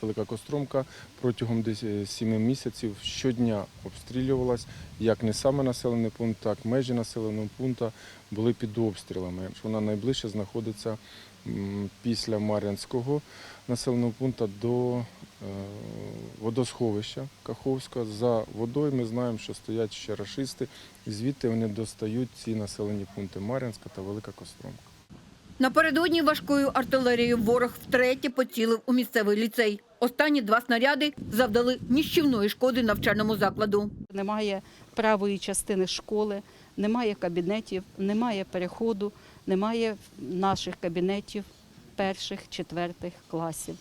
Велика Костромка протягом десь е, сіми місяців щодня обстрілювалась, як не саме населений пункт, так і межі населеного пункту були під обстрілами. Вона найближче знаходиться після Мар'янського населеного пункту до е, водосховища Каховського. За водою ми знаємо, що стоять ще рашисти, і звідти вони достають ці населені пункти Мар'янська та Велика Костромка. Напередодні важкою артилерією ворог втретє поцілив у місцевий ліцей. Останні два снаряди завдали ніщівної шкоди навчальному закладу. Немає правої частини школи, немає кабінетів, немає переходу, немає наших кабінетів перших, четвертих класів.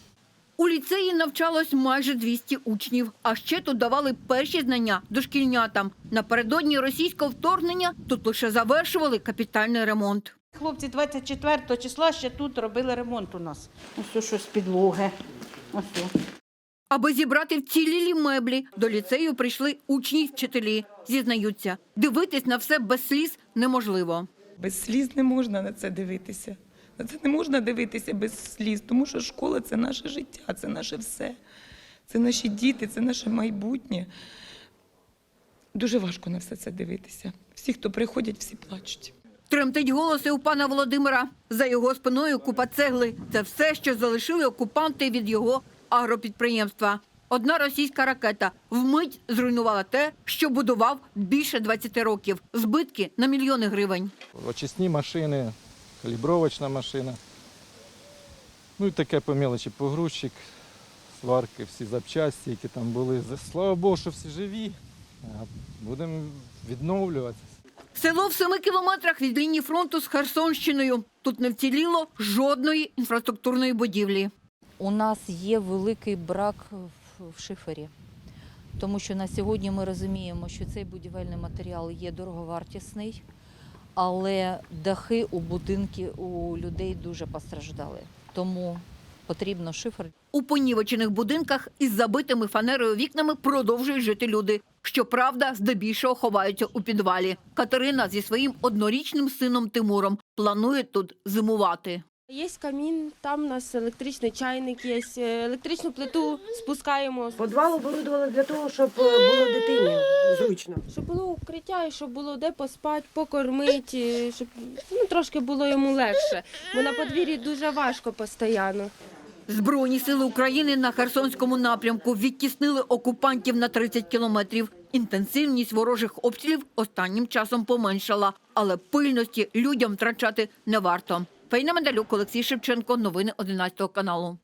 У ліцеї навчалось майже 200 учнів, а ще тут давали перші знання дошкільнятам. Напередодні російського вторгнення тут лише завершували капітальний ремонт. Хлопці 24 числа ще тут робили ремонт у нас. Ось що з підлоги. Ось. Аби зібрати вцілілі меблі, до ліцею прийшли учні й вчителі. Зізнаються, дивитись на все без сліз неможливо. Без сліз не можна на це дивитися. На це не можна дивитися без сліз, тому що школа це наше життя, це наше все. Це наші діти, це наше майбутнє. Дуже важко на все це дивитися. Всі, хто приходять, всі плачуть. Тремтить голоси у пана Володимира. За його спиною купа цегли. Це все, що залишили окупанти від його агропідприємства. Одна російська ракета вмить зруйнувала те, що будував більше 20 років. Збитки на мільйони гривень. очисні машини, калібровочна машина. Ну і таке по мелочі, погрузчик, сварки, всі запчасті, які там були. Слава Богу, що всі живі. Будемо відновлюватися. Село в семи кілометрах від лінії фронту з Херсонщиною. Тут не вціліло жодної інфраструктурної будівлі. У нас є великий брак в- шифері, тому що на сьогодні ми розуміємо, що цей будівельний матеріал є дороговартісний, але дахи у будинки у людей дуже постраждали. Тому потрібно шифер. У понівечених будинках із забитими фанерою вікнами продовжують жити люди. Щоправда, здебільшого ховаються у підвалі. Катерина зі своїм однорічним сином Тимуром планує тут зимувати. Є камін, там у нас електричний чайник є, е, електричну плиту спускаємо, Подвал оборудували для того, щоб е, було дитині зручно. щоб було укриття і щоб було де поспати, покормити, щоб ну, трошки було йому легше. Бо на подвір'ї дуже важко постійно. Збройні сили України на Херсонському напрямку відтіснили окупантів на 30 кілометрів. Інтенсивність ворожих обстрілів останнім часом поменшала, але пильності людям втрачати не варто. Фейна Медалюк, Олексій Шевченко. Новини 11 каналу.